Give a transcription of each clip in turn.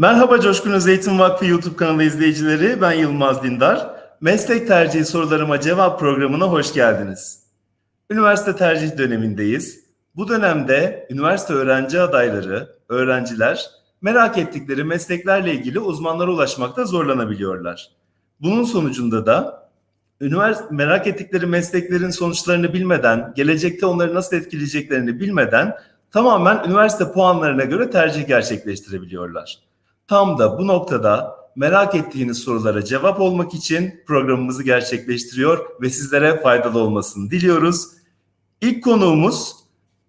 Merhaba Coşkun Öz Eğitim Vakfı YouTube kanalı izleyicileri. Ben Yılmaz Dindar. Meslek tercihi sorularıma cevap programına hoş geldiniz. Üniversite tercih dönemindeyiz. Bu dönemde üniversite öğrenci adayları, öğrenciler merak ettikleri mesleklerle ilgili uzmanlara ulaşmakta zorlanabiliyorlar. Bunun sonucunda da üniversite merak ettikleri mesleklerin sonuçlarını bilmeden, gelecekte onları nasıl etkileyeceklerini bilmeden tamamen üniversite puanlarına göre tercih gerçekleştirebiliyorlar. Tam da bu noktada merak ettiğiniz sorulara cevap olmak için programımızı gerçekleştiriyor ve sizlere faydalı olmasını diliyoruz. İlk konuğumuz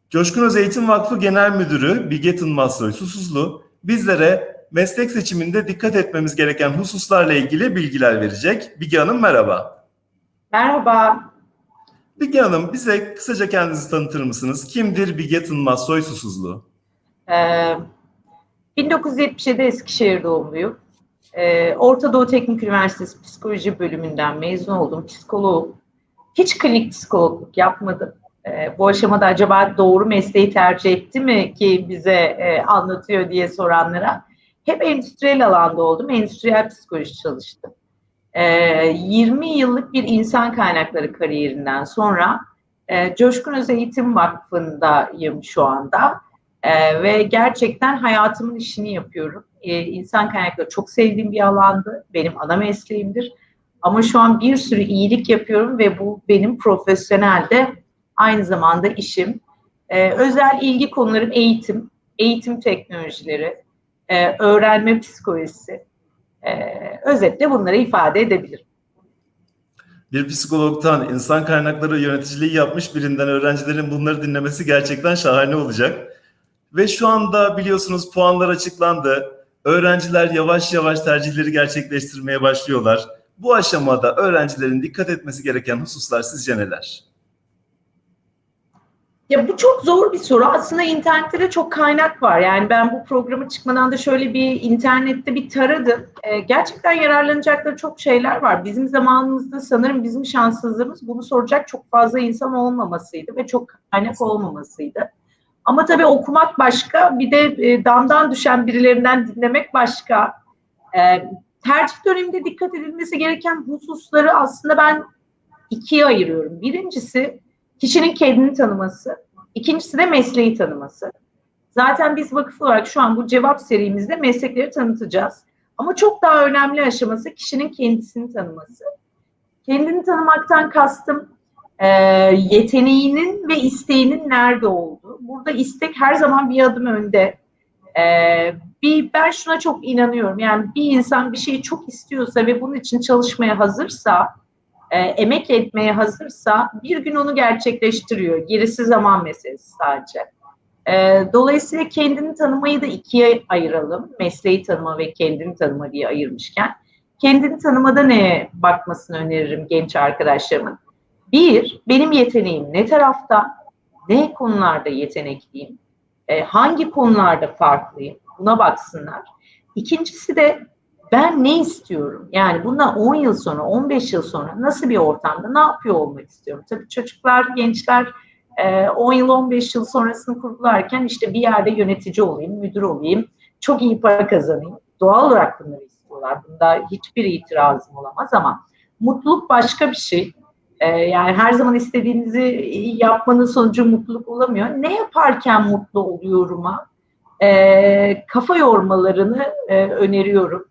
Coşkun Öz Eğitim Vakfı Genel Müdürü Bilge Tınmazsoy Susuzlu bizlere meslek seçiminde dikkat etmemiz gereken hususlarla ilgili bilgiler verecek. Bilge Hanım merhaba. Merhaba. Bilge Hanım bize kısaca kendinizi tanıtır mısınız? Kimdir Bilge Tınmazsoy Susuzlu? Ee, 1977 Eskişehir doğumluyum. Ee, Orta Doğu Teknik Üniversitesi Psikoloji bölümünden mezun oldum. Psikoloğum. Hiç klinik psikologluk yapmadım. Ee, bu aşamada acaba doğru mesleği tercih etti mi ki bize e, anlatıyor diye soranlara. Hep endüstriyel alanda oldum. Endüstriyel psikoloji çalıştım. Ee, 20 yıllık bir insan kaynakları kariyerinden sonra e, Coşkun Öz Eğitim Vakfı'ndayım şu anda. Ee, ve gerçekten hayatımın işini yapıyorum. Ee, insan kaynakları çok sevdiğim bir alandı. Benim ana mesleğimdir. Ama şu an bir sürü iyilik yapıyorum ve bu benim profesyonelde aynı zamanda işim. Ee, özel ilgi konularım eğitim, eğitim teknolojileri, e, öğrenme psikolojisi. Ee, özetle bunları ifade edebilirim. Bir psikologtan insan kaynakları yöneticiliği yapmış birinden öğrencilerin bunları dinlemesi gerçekten şahane olacak. Ve şu anda biliyorsunuz puanlar açıklandı. Öğrenciler yavaş yavaş tercihleri gerçekleştirmeye başlıyorlar. Bu aşamada öğrencilerin dikkat etmesi gereken hususlar sizce neler? Ya bu çok zor bir soru. Aslında internette de çok kaynak var. Yani ben bu programı çıkmadan da şöyle bir internette bir taradım. Ee, gerçekten yararlanacakları çok şeyler var. Bizim zamanımızda sanırım bizim şanssızlığımız bunu soracak çok fazla insan olmamasıydı ve çok kaynak olmamasıydı. Ama tabii okumak başka, bir de e, damdan düşen birilerinden dinlemek başka. E, tercih döneminde dikkat edilmesi gereken hususları aslında ben ikiye ayırıyorum. Birincisi kişinin kendini tanıması, ikincisi de mesleği tanıması. Zaten biz vakıf olarak şu an bu cevap serimizde meslekleri tanıtacağız. Ama çok daha önemli aşaması kişinin kendisini tanıması. Kendini tanımaktan kastım e, yeteneğinin ve isteğinin nerede olduğu. Burada istek her zaman bir adım önde. E, bir ben şuna çok inanıyorum. Yani bir insan bir şeyi çok istiyorsa ve bunun için çalışmaya hazırsa, e, emek etmeye hazırsa bir gün onu gerçekleştiriyor. Gerisi zaman meselesi sadece. E, dolayısıyla kendini tanımayı da ikiye ayıralım. Mesleği tanıma ve kendini tanıma diye ayırmışken. Kendini tanımada neye bakmasını öneririm genç arkadaşlarımın? Bir, benim yeteneğim ne tarafta, ne konularda yetenekliyim, e, hangi konularda farklıyım buna baksınlar. İkincisi de ben ne istiyorum? Yani bundan 10 yıl sonra, 15 yıl sonra nasıl bir ortamda ne yapıyor olmak istiyorum? Tabii çocuklar, gençler 10 yıl, 15 yıl sonrasını kurgularken işte bir yerde yönetici olayım, müdür olayım, çok iyi para kazanayım. Doğal olarak bunları istiyorlar. Bunda hiçbir itirazım olamaz ama mutluluk başka bir şey. Ee, yani her zaman istediğinizi yapmanın sonucu mutluluk olamıyor. Ne yaparken mutlu oluyorum'a e, kafa yormalarını e, öneriyorum.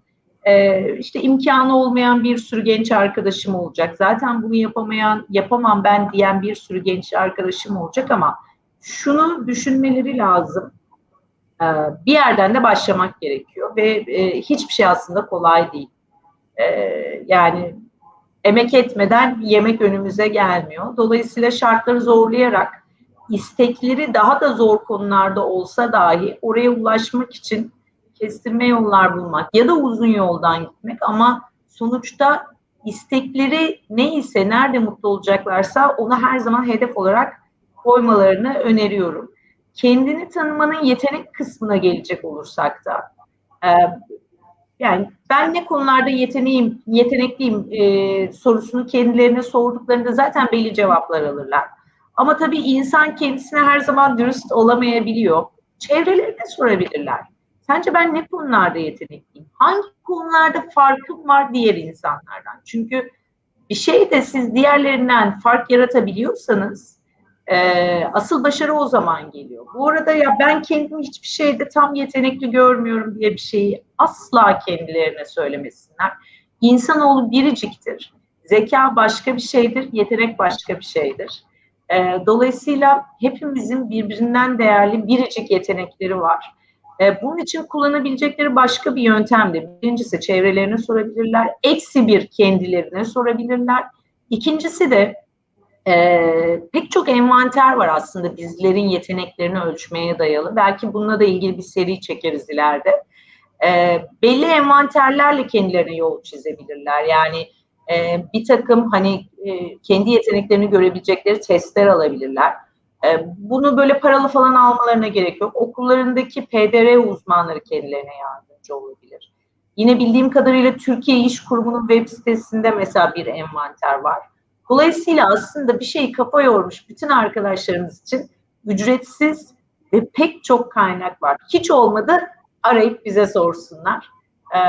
E, işte imkanı olmayan bir sürü genç arkadaşım olacak. Zaten bunu yapamayan, yapamam ben diyen bir sürü genç arkadaşım olacak ama şunu düşünmeleri lazım. E, bir yerden de başlamak gerekiyor ve e, hiçbir şey aslında kolay değil. E, yani emek etmeden yemek önümüze gelmiyor. Dolayısıyla şartları zorlayarak istekleri daha da zor konularda olsa dahi oraya ulaşmak için kestirme yollar bulmak ya da uzun yoldan gitmek ama sonuçta istekleri neyse, nerede mutlu olacaklarsa onu her zaman hedef olarak koymalarını öneriyorum. Kendini tanımanın yetenek kısmına gelecek olursak da yani ben ne konularda yeteneğim, yetenekliyim e, sorusunu kendilerine sorduklarında zaten belli cevaplar alırlar. Ama tabii insan kendisine her zaman dürüst olamayabiliyor. Çevrelerine sorabilirler. Sence ben ne konularda yetenekliyim? Hangi konularda farkım var diğer insanlardan? Çünkü bir şey de siz diğerlerinden fark yaratabiliyorsanız e, asıl başarı o zaman geliyor. Bu arada ya ben kendimi hiçbir şeyde tam yetenekli görmüyorum diye bir şeyi asla kendilerine söylemesinler. İnsanoğlu biriciktir. Zeka başka bir şeydir, yetenek başka bir şeydir. E, dolayısıyla hepimizin birbirinden değerli biricik yetenekleri var. E, bunun için kullanabilecekleri başka bir yöntem de birincisi çevrelerine sorabilirler, eksi bir kendilerine sorabilirler. İkincisi de e, pek çok envanter var aslında bizlerin yeteneklerini ölçmeye dayalı. Belki bununla da ilgili bir seri çekeriz ileride. E, belli envanterlerle kendilerine yol çizebilirler. Yani e, bir takım hani e, kendi yeteneklerini görebilecekleri testler alabilirler. E, bunu böyle paralı falan almalarına gerek yok. Okullarındaki PDR uzmanları kendilerine yardımcı olabilir. Yine bildiğim kadarıyla Türkiye İş Kurumu'nun web sitesinde mesela bir envanter var. Dolayısıyla aslında bir şeyi kafa yormuş bütün arkadaşlarımız için ücretsiz ve pek çok kaynak var. Hiç olmadı arayıp bize sorsunlar. Ee,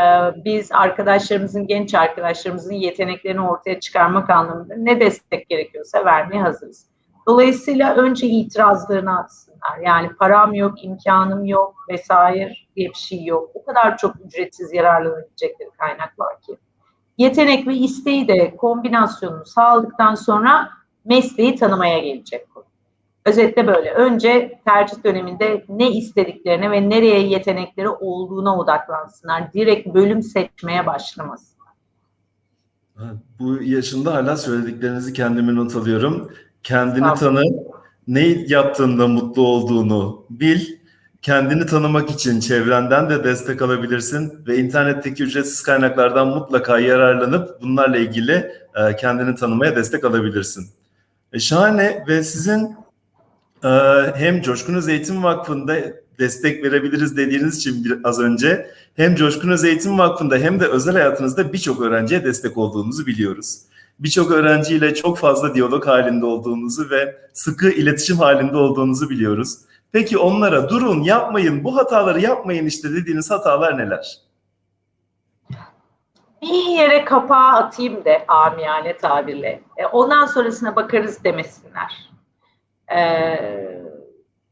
biz arkadaşlarımızın, genç arkadaşlarımızın yeteneklerini ortaya çıkarmak anlamında ne destek gerekiyorsa vermeye hazırız. Dolayısıyla önce itirazlarını atsınlar. Yani param yok, imkanım yok vesaire diye bir şey yok. O kadar çok ücretsiz yararlanabilecekleri kaynak var ki. Yetenek ve isteği de kombinasyonunu sağladıktan sonra mesleği tanımaya gelecek konu. Özetle böyle. Önce tercih döneminde ne istediklerine ve nereye yetenekleri olduğuna odaklansınlar. Direkt bölüm seçmeye başlamasınlar. Bu yaşında hala söylediklerinizi kendime not alıyorum. Kendini Tamam. tanı, ne yaptığında mutlu olduğunu bil. Kendini tanımak için çevrenden de destek alabilirsin ve internetteki ücretsiz kaynaklardan mutlaka yararlanıp bunlarla ilgili e, kendini tanımaya destek alabilirsin. E, şahane ve sizin e, hem Coşkun Öz Eğitim Vakfı'nda destek verebiliriz dediğiniz için az önce hem Coşkun Öz Eğitim Vakfı'nda hem de özel hayatınızda birçok öğrenciye destek olduğunuzu biliyoruz birçok öğrenciyle çok fazla diyalog halinde olduğunuzu ve sıkı iletişim halinde olduğunuzu biliyoruz. Peki onlara durun yapmayın bu hataları yapmayın işte dediğiniz hatalar neler? Bir yere kapağı atayım de amiyane tabirle. E, ondan sonrasına bakarız demesinler. Ee,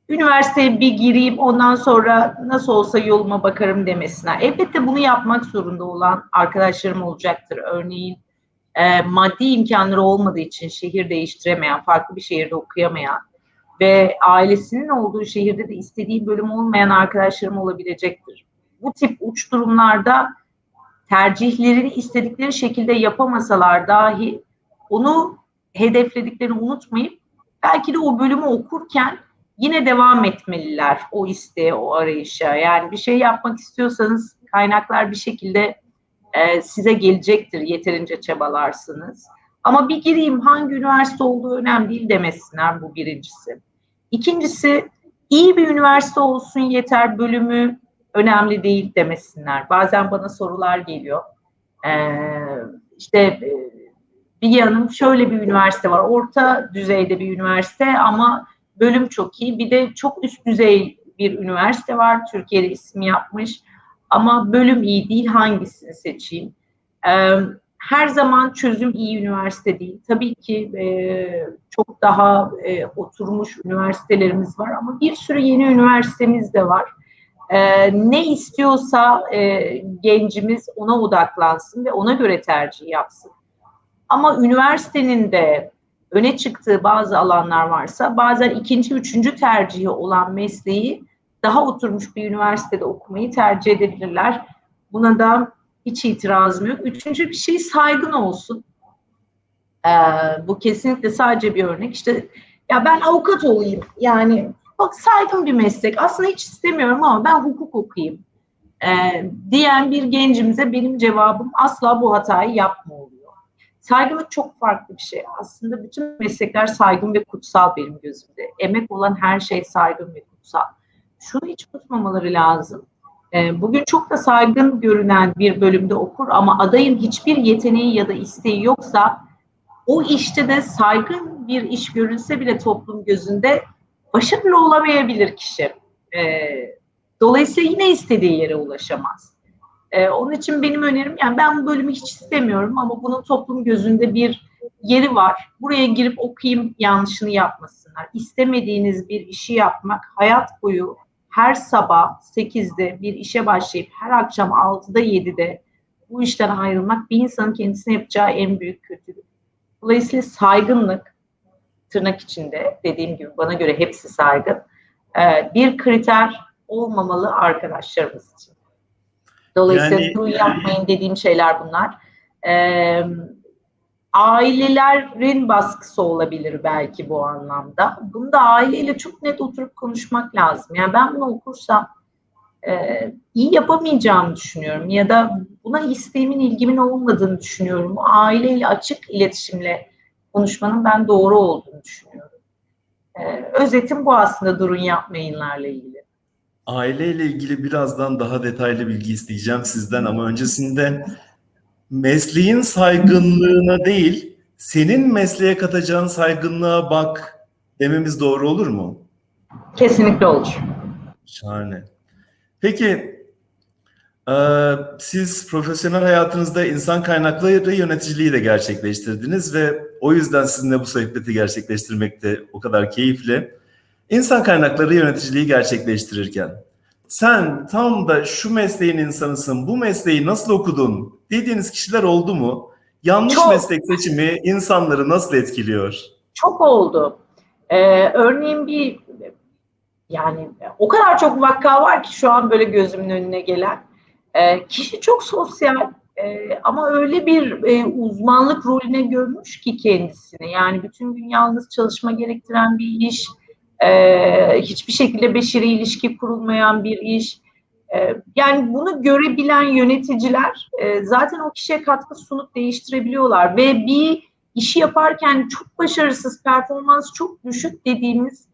üniversiteye bir gireyim ondan sonra nasıl olsa yoluma bakarım demesinler. Elbette bunu yapmak zorunda olan arkadaşlarım olacaktır. Örneğin e, maddi imkanları olmadığı için şehir değiştiremeyen, farklı bir şehirde okuyamayan ve ailesinin olduğu şehirde de istediği bölüm olmayan arkadaşlarım olabilecektir. Bu tip uç durumlarda tercihlerini istedikleri şekilde yapamasalar dahi onu hedeflediklerini unutmayıp belki de o bölümü okurken yine devam etmeliler o isteğe, o arayışa. Yani bir şey yapmak istiyorsanız kaynaklar bir şekilde e, size gelecektir yeterince çabalarsınız. Ama bir gireyim hangi üniversite olduğu önemli değil demesinler bu birincisi. İkincisi iyi bir üniversite olsun yeter bölümü önemli değil demesinler. Bazen bana sorular geliyor. Ee, işte e, bir Hanım şöyle bir üniversite var. Orta düzeyde bir üniversite ama bölüm çok iyi. Bir de çok üst düzey bir üniversite var. Türkiye'de ismi yapmış. Ama bölüm iyi değil. Hangisini seçeyim? Ee, her zaman çözüm iyi üniversite değil. Tabii ki e, çok daha e, oturmuş üniversitelerimiz var ama bir sürü yeni üniversitemiz de var. E, ne istiyorsa e, gencimiz ona odaklansın ve ona göre tercih yapsın. Ama üniversitenin de öne çıktığı bazı alanlar varsa bazen ikinci, üçüncü tercihi olan mesleği daha oturmuş bir üniversitede okumayı tercih edebilirler. Buna da hiç itirazım yok. Üçüncü bir şey saygın olsun. Ee, bu kesinlikle sadece bir örnek. İşte ya ben avukat olayım. Yani bak saygın bir meslek. Aslında hiç istemiyorum ama ben hukuk okuyayım. Ee, diyen bir gencimize benim cevabım asla bu hatayı yapma oluyor. Saygınlık çok farklı bir şey. Aslında bütün meslekler saygın ve kutsal benim gözümde. Emek olan her şey saygın ve kutsal. Şunu hiç unutmamaları lazım. Ee, bugün çok da saygın görünen bir bölümde okur ama adayın hiçbir yeteneği ya da isteği yoksa o işte de saygın bir iş görünse bile toplum gözünde başarılı olamayabilir kişi. Ee, Dolayısıyla yine istediği yere ulaşamaz. Ee, onun için benim önerim yani ben bu bölümü hiç istemiyorum ama bunun toplum gözünde bir yeri var. Buraya girip okuyayım yanlışını yapmasınlar. İstemediğiniz bir işi yapmak hayat boyu her sabah 8'de bir işe başlayıp her akşam 6'da 7'de bu işten ayrılmak bir insanın kendisine yapacağı en büyük kötülük. Dolayısıyla saygınlık tırnak içinde dediğim gibi bana göre hepsi saygın e, bir kriter olmamalı arkadaşlarımız için. Dolayısıyla Yani- bunu yapmayın dediğim şeyler bunlar. Ailelerin baskısı olabilir belki bu anlamda. Bunu da aileyle çok net oturup konuşmak lazım. Yani ben bunu okursam e, iyi yapamayacağımı düşünüyorum ya da buna isteğimin, ilgimin olmadığını düşünüyorum. Aileyle açık iletişimle konuşmanın ben doğru olduğunu düşünüyorum. Ee, özetim bu aslında durun yapmayınlarla ilgili. Aileyle ilgili birazdan daha detaylı bilgi isteyeceğim sizden ama öncesinde mesleğin saygınlığına değil, senin mesleğe katacağın saygınlığa bak dememiz doğru olur mu? Kesinlikle olur. Şahane. Peki, eee, siz profesyonel hayatınızda insan kaynakları yöneticiliği de gerçekleştirdiniz ve o yüzden sizinle bu sohbeti gerçekleştirmek de o kadar keyifli. İnsan kaynakları yöneticiliği gerçekleştirirken sen tam da şu mesleğin insanısın, bu mesleği nasıl okudun dediğiniz kişiler oldu mu? Yanlış Çok. meslek seçimi insanları nasıl etkiliyor? Çok oldu. Ee, örneğin bir yani o kadar çok vaka var ki şu an böyle gözümün önüne gelen. Ee, kişi çok sosyal e, ama öyle bir e, uzmanlık rolüne görmüş ki kendisini. Yani bütün gün yalnız çalışma gerektiren bir iş, e, hiçbir şekilde beşeri ilişki kurulmayan bir iş. E, yani bunu görebilen yöneticiler e, zaten o kişiye katkı sunup değiştirebiliyorlar ve bir işi yaparken çok başarısız, performans çok düşük dediğimiz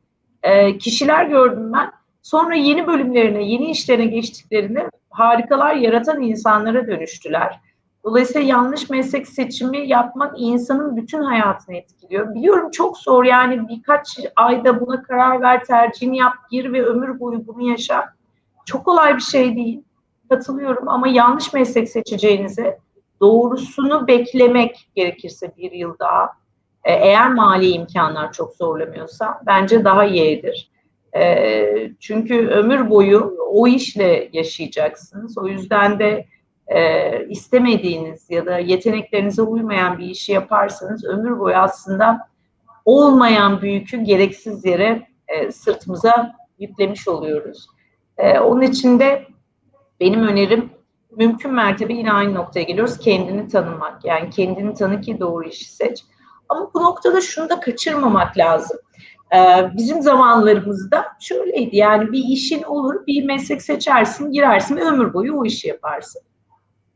e, kişiler gördüm ben. Sonra yeni bölümlerine, yeni işlerine geçtiklerinde harikalar yaratan insanlara dönüştüler. Dolayısıyla yanlış meslek seçimi yapmak insanın bütün hayatını etkiliyor. Biliyorum çok zor yani birkaç ayda buna karar ver, tercihini yap, gir ve ömür boyu bunu yaşa. Çok kolay bir şey değil. Katılıyorum ama yanlış meslek seçeceğinize doğrusunu beklemek gerekirse bir yıl daha. E, Eğer mali imkanlar çok zorlamıyorsa bence daha iyidir. E, çünkü ömür boyu o işle yaşayacaksınız. O yüzden de e, istemediğiniz ya da yeteneklerinize uymayan bir işi yaparsanız ömür boyu aslında olmayan bir yükü gereksiz yere e, sırtımıza yüklemiş oluyoruz. E, onun için de benim önerim mümkün mertebe yine aynı noktaya geliyoruz. Kendini tanımak. Yani kendini tanı ki doğru işi seç. Ama bu noktada şunu da kaçırmamak lazım. Ee, bizim zamanlarımızda şöyleydi. Yani bir işin olur, bir meslek seçersin, girersin ve ömür boyu o işi yaparsın.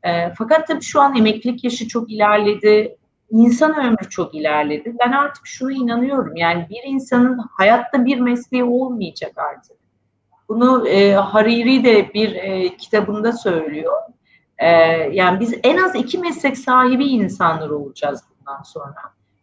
Ee, fakat tabii şu an emeklilik yaşı çok ilerledi. İnsan ömrü çok ilerledi. Ben artık şuna inanıyorum. Yani bir insanın hayatta bir mesleği olmayacak artık. Bunu e, Hariri de bir e, kitabında söylüyor. E, yani biz en az iki meslek sahibi insanlar olacağız bundan sonra.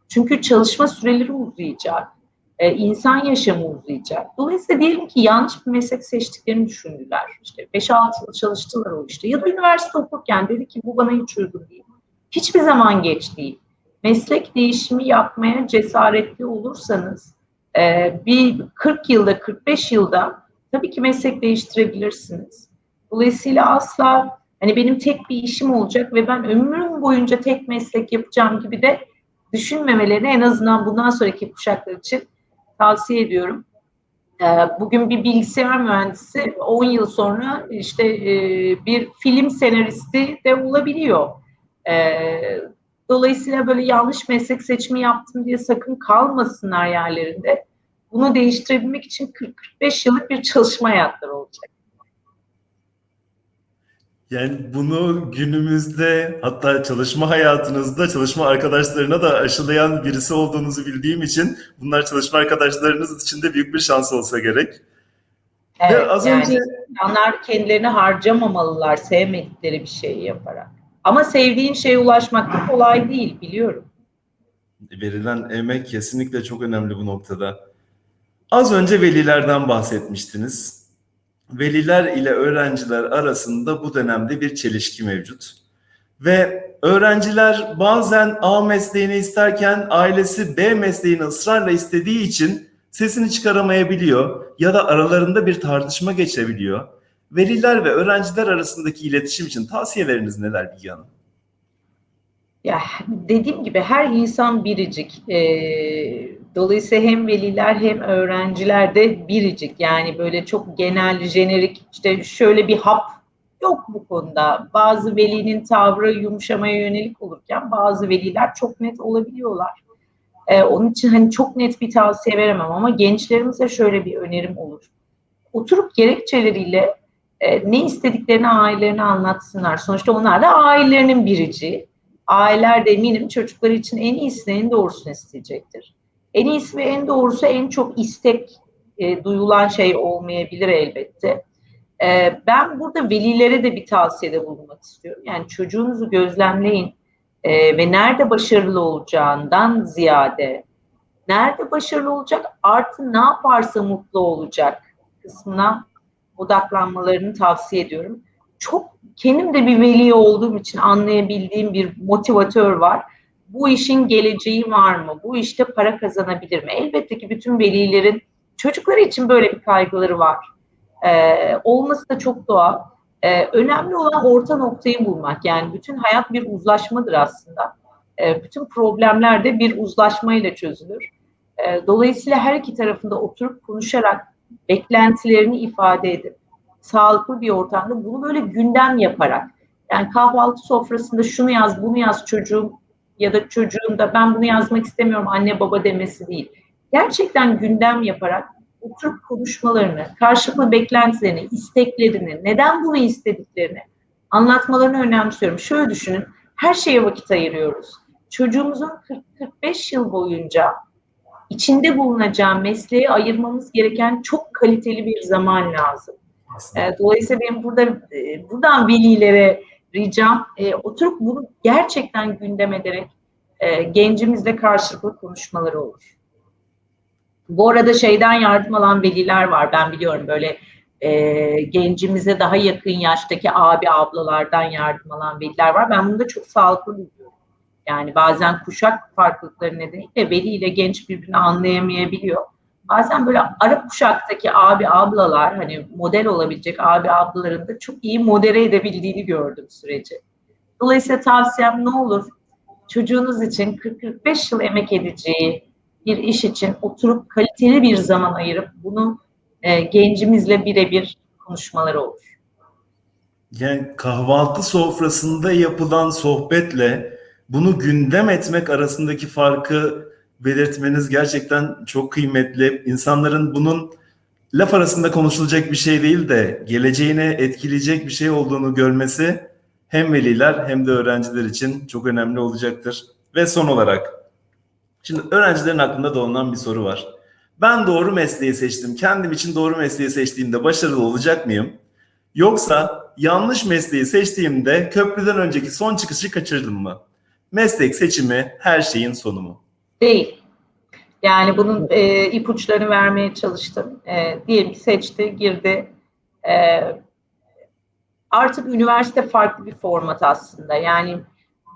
Çünkü çalışma süreleri uzayacak. E, insan yaşamı uzayacak. Dolayısıyla diyelim ki yanlış bir meslek seçtiklerini düşündüler. İşte 5-6 yıl çalıştılar o işte. Ya da üniversite okurken dedi ki bu bana hiç uygun değil. Hiçbir zaman geç değil. Meslek değişimi yapmaya cesaretli olursanız e, bir 40 yılda 45 yılda tabii ki meslek değiştirebilirsiniz. Dolayısıyla asla hani benim tek bir işim olacak ve ben ömrüm boyunca tek meslek yapacağım gibi de düşünmemelerini en azından bundan sonraki kuşaklar için tavsiye ediyorum. Ee, Bugün bir bilgisayar mühendisi 10 yıl sonra işte e, bir film senaristi de olabiliyor. Ee, Dolayısıyla böyle yanlış meslek seçimi yaptım diye sakın kalmasınlar yerlerinde. Bunu değiştirebilmek için 40-45 yıllık bir çalışma hayatları olacak. Yani bunu günümüzde hatta çalışma hayatınızda çalışma arkadaşlarına da aşılayan birisi olduğunuzu bildiğim için bunlar çalışma arkadaşlarınız için de büyük bir şans olsa gerek. Evet, Ve az yani önce insanlar kendilerini harcamamalılar sevmedikleri bir şeyi yaparak. Ama sevdiğin şeye ulaşmak da kolay değil biliyorum. verilen emek kesinlikle çok önemli bu noktada. Az önce velilerden bahsetmiştiniz. Veliler ile öğrenciler arasında bu dönemde bir çelişki mevcut. Ve öğrenciler bazen A mesleğini isterken ailesi B mesleğini ısrarla istediği için sesini çıkaramayabiliyor ya da aralarında bir tartışma geçebiliyor. Veliler ve öğrenciler arasındaki iletişim için tavsiyeleriniz neler Bilge Hanım? Ya dediğim gibi her insan biricik. Ee, dolayısıyla hem veliler hem öğrenciler de biricik. Yani böyle çok genel, jenerik işte şöyle bir hap yok bu konuda. Bazı velinin tavrı yumuşamaya yönelik olurken bazı veliler çok net olabiliyorlar. Ee, onun için hani çok net bir tavsiye veremem ama gençlerimize şöyle bir önerim olur. Oturup gerekçeleriyle e, ne istediklerini ailelerine anlatsınlar. Sonuçta onlar da ailelerinin birici. Aileler de eminim çocukları için en iyisini, en doğrusunu isteyecektir. En iyisi ve en doğrusu en çok istek e, duyulan şey olmayabilir elbette. E, ben burada velilere de bir tavsiyede bulunmak istiyorum. Yani çocuğunuzu gözlemleyin e, ve nerede başarılı olacağından ziyade nerede başarılı olacak artı ne yaparsa mutlu olacak kısmına odaklanmalarını tavsiye ediyorum. Çok kendim de bir veli olduğum için anlayabildiğim bir motivatör var. Bu işin geleceği var mı? Bu işte para kazanabilir mi? Elbette ki bütün velilerin çocukları için böyle bir kaygıları var. Ee, olması da çok doğal. Ee, önemli olan orta noktayı bulmak. Yani bütün hayat bir uzlaşmadır aslında. Ee, bütün problemler de bir uzlaşmayla çözülür. Ee, dolayısıyla her iki tarafında oturup konuşarak beklentilerini ifade edip sağlıklı bir ortamda bunu böyle gündem yaparak yani kahvaltı sofrasında şunu yaz bunu yaz çocuğum ya da çocuğun da ben bunu yazmak istemiyorum anne baba demesi değil. Gerçekten gündem yaparak oturup konuşmalarını, karşılıklı beklentilerini, isteklerini, neden bunu istediklerini anlatmalarını önemsiyorum. Şöyle düşünün, her şeye vakit ayırıyoruz. Çocuğumuzun 40-45 yıl boyunca içinde bulunacağı mesleğe ayırmamız gereken çok kaliteli bir zaman lazım. Aslında. Dolayısıyla benim burada e, buradan velilere ricam e, oturup bunu gerçekten gündem ederek e, gencimizle karşılıklı konuşmaları olur. Bu arada şeyden yardım alan veliler var. Ben biliyorum böyle e, gencimize daha yakın yaştaki abi ablalardan yardım alan veliler var. Ben bunu da çok sağlıklı buluyorum. Yani bazen kuşak farklılıkları nedeniyle veli ile genç birbirini anlayamayabiliyor. Bazen böyle ara kuşaktaki abi ablalar hani model olabilecek abi ablaların da çok iyi modere edebildiğini gördüm süreci. Dolayısıyla tavsiyem ne olur? Çocuğunuz için 40-45 yıl emek edeceği bir iş için oturup kaliteli bir zaman ayırıp bunu e, gencimizle birebir konuşmaları olur. Yani kahvaltı sofrasında yapılan sohbetle bunu gündem etmek arasındaki farkı belirtmeniz gerçekten çok kıymetli. İnsanların bunun laf arasında konuşulacak bir şey değil de geleceğine etkileyecek bir şey olduğunu görmesi hem veliler hem de öğrenciler için çok önemli olacaktır. Ve son olarak şimdi öğrencilerin aklında dolanan bir soru var. Ben doğru mesleği seçtim. Kendim için doğru mesleği seçtiğimde başarılı olacak mıyım? Yoksa yanlış mesleği seçtiğimde köprüden önceki son çıkışı kaçırdım mı? Meslek seçimi her şeyin sonu mu? Değil. Yani bunun e, ipuçlarını vermeye çalıştım. E, diyelim ki seçti, girdi. E, artık üniversite farklı bir format aslında. Yani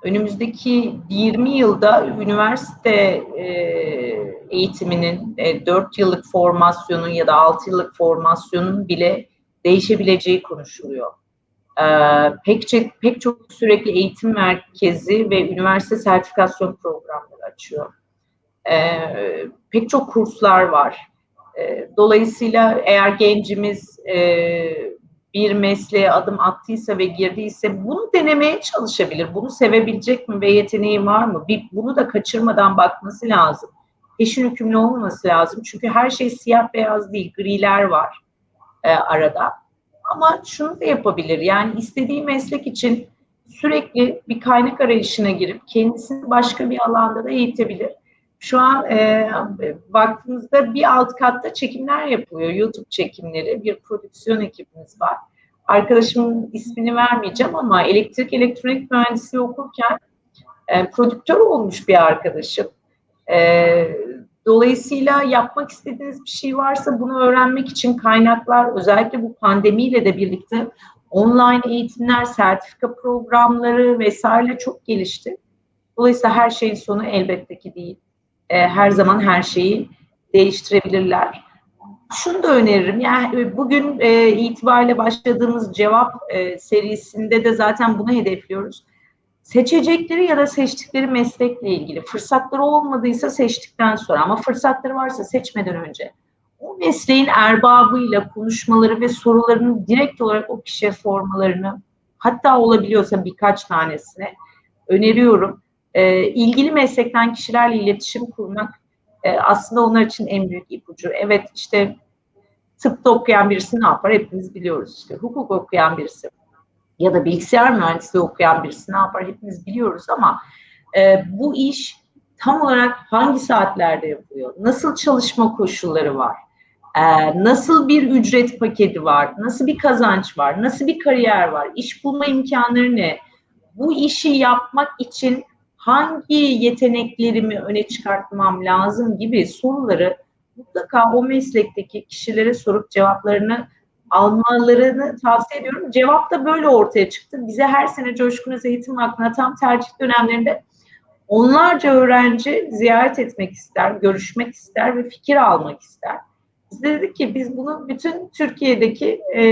önümüzdeki 20 yılda üniversite e, eğitiminin e, 4 yıllık formasyonun ya da 6 yıllık formasyonun bile değişebileceği konuşuluyor. E, pek, pek çok sürekli eğitim merkezi ve üniversite sertifikasyon programları açıyor. E, pek çok kurslar var. E, dolayısıyla eğer gencimiz e, bir mesleğe adım attıysa ve girdiyse bunu denemeye çalışabilir. Bunu sevebilecek mi ve yeteneği var mı? Bir, bunu da kaçırmadan bakması lazım. Peşin hükümlü olmaması lazım. Çünkü her şey siyah beyaz değil, griler var e, arada. Ama şunu da yapabilir. Yani istediği meslek için sürekli bir kaynak arayışına girip kendisini başka bir alanda da eğitebilir. Şu an e, baktığımızda bir alt katta çekimler yapılıyor. YouTube çekimleri. Bir prodüksiyon ekibimiz var. Arkadaşımın ismini vermeyeceğim ama elektrik elektronik mühendisliği okurken e, prodüktör olmuş bir arkadaşım. E, Dolayısıyla yapmak istediğiniz bir şey varsa bunu öğrenmek için kaynaklar özellikle bu pandemiyle de birlikte online eğitimler, sertifika programları vesaire çok gelişti. Dolayısıyla her şeyin sonu elbette ki değil. E, her zaman her şeyi değiştirebilirler. Şunu da öneririm. Yani bugün e, itibariyle başladığımız cevap e, serisinde de zaten bunu hedefliyoruz. Seçecekleri ya da seçtikleri meslekle ilgili fırsatları olmadıysa seçtikten sonra ama fırsatları varsa seçmeden önce o mesleğin erbabıyla konuşmaları ve sorularını direkt olarak o kişiye sormalarını hatta olabiliyorsa birkaç tanesine öneriyorum. E, ilgili meslekten kişilerle iletişim kurmak e, aslında onlar için en büyük ipucu. Evet işte tıpta okuyan birisi ne yapar hepimiz biliyoruz. İşte hukuk okuyan birisi ya da bilgisayar mühendisliği okuyan birisi ne yapar hepimiz biliyoruz ama e, bu iş tam olarak hangi saatlerde yapılıyor? Nasıl çalışma koşulları var? E, nasıl bir ücret paketi var? Nasıl bir kazanç var? Nasıl bir kariyer var? İş bulma imkanları ne? Bu işi yapmak için hangi yeteneklerimi öne çıkartmam lazım gibi soruları mutlaka o meslekteki kişilere sorup cevaplarını almalarını tavsiye ediyorum. Cevap da böyle ortaya çıktı. Bize her sene Coşkun Öz Eğitim Vakfı'na tam tercih dönemlerinde onlarca öğrenci ziyaret etmek ister, görüşmek ister ve fikir almak ister. Biz de dedik ki biz bunu bütün Türkiye'deki e,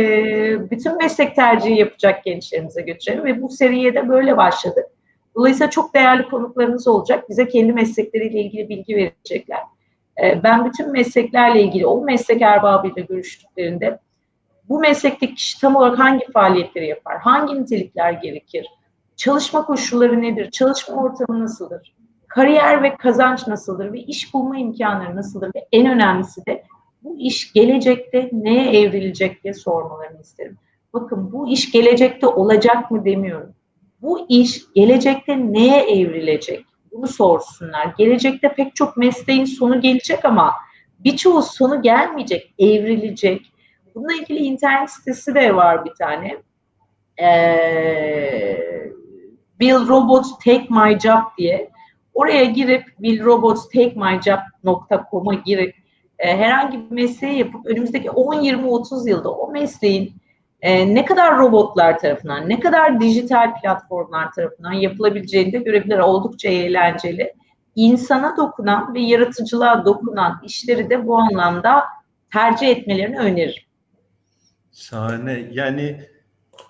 bütün meslek tercihi yapacak gençlerimize götürelim ve bu seriye de böyle başladı. Dolayısıyla çok değerli konuklarımız olacak. Bize kendi meslekleriyle ilgili bilgi verecekler. E, ben bütün mesleklerle ilgili o meslek erbabıyla görüştüklerinde bu meslekteki kişi tam olarak hangi faaliyetleri yapar? Hangi nitelikler gerekir? Çalışma koşulları nedir? Çalışma ortamı nasıldır? Kariyer ve kazanç nasıldır? Ve iş bulma imkanları nasıldır? Ve en önemlisi de bu iş gelecekte neye evrilecek diye sormalarını isterim. Bakın bu iş gelecekte olacak mı demiyorum. Bu iş gelecekte neye evrilecek? Bunu sorsunlar. Gelecekte pek çok mesleğin sonu gelecek ama birçoğu sonu gelmeyecek, evrilecek. Bununla ilgili internet sitesi de var bir tane. Ee, Will Robots Take My Job diye. Oraya girip willrobotstakemyjob.com'a girip e, herhangi bir mesleği yapıp önümüzdeki 10, 20, 30 yılda o mesleğin e, ne kadar robotlar tarafından, ne kadar dijital platformlar tarafından yapılabileceğini de görebilir. Oldukça eğlenceli. İnsana dokunan ve yaratıcılığa dokunan işleri de bu anlamda tercih etmelerini öneririm. Şahane. Yani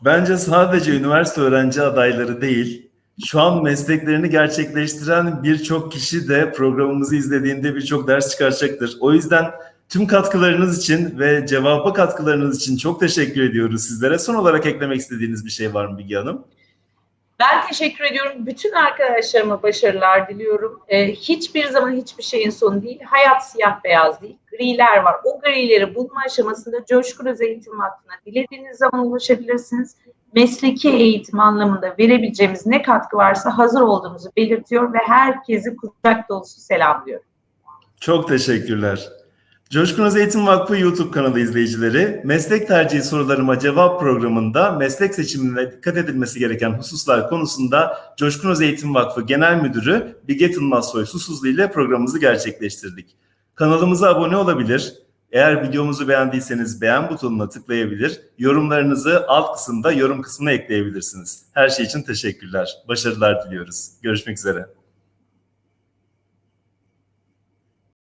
bence sadece üniversite öğrenci adayları değil, şu an mesleklerini gerçekleştiren birçok kişi de programımızı izlediğinde birçok ders çıkaracaktır. O yüzden tüm katkılarınız için ve cevaba katkılarınız için çok teşekkür ediyoruz sizlere. Son olarak eklemek istediğiniz bir şey var mı Bilge Hanım? Ben teşekkür ediyorum. Bütün arkadaşlarıma başarılar diliyorum. Ee, hiçbir zaman hiçbir şeyin sonu değil. Hayat siyah beyaz değil. Griler var. O grileri bulma aşamasında Coşkun Öz Eğitim Vakfı'na dilediğiniz zaman ulaşabilirsiniz. Mesleki eğitim anlamında verebileceğimiz ne katkı varsa hazır olduğumuzu belirtiyor ve herkesi kucak dolusu selamlıyorum. Çok teşekkürler. Coşkun Öz Eğitim Vakfı YouTube kanalı izleyicileri, meslek tercihi sorularıma cevap programında meslek seçiminde dikkat edilmesi gereken hususlar konusunda Coşkun Öz Eğitim Vakfı Genel Müdürü Bilge Tılmazsoy Susuzlu ile programımızı gerçekleştirdik. Kanalımıza abone olabilir, eğer videomuzu beğendiyseniz beğen butonuna tıklayabilir, yorumlarınızı alt kısımda yorum kısmına ekleyebilirsiniz. Her şey için teşekkürler, başarılar diliyoruz. Görüşmek üzere.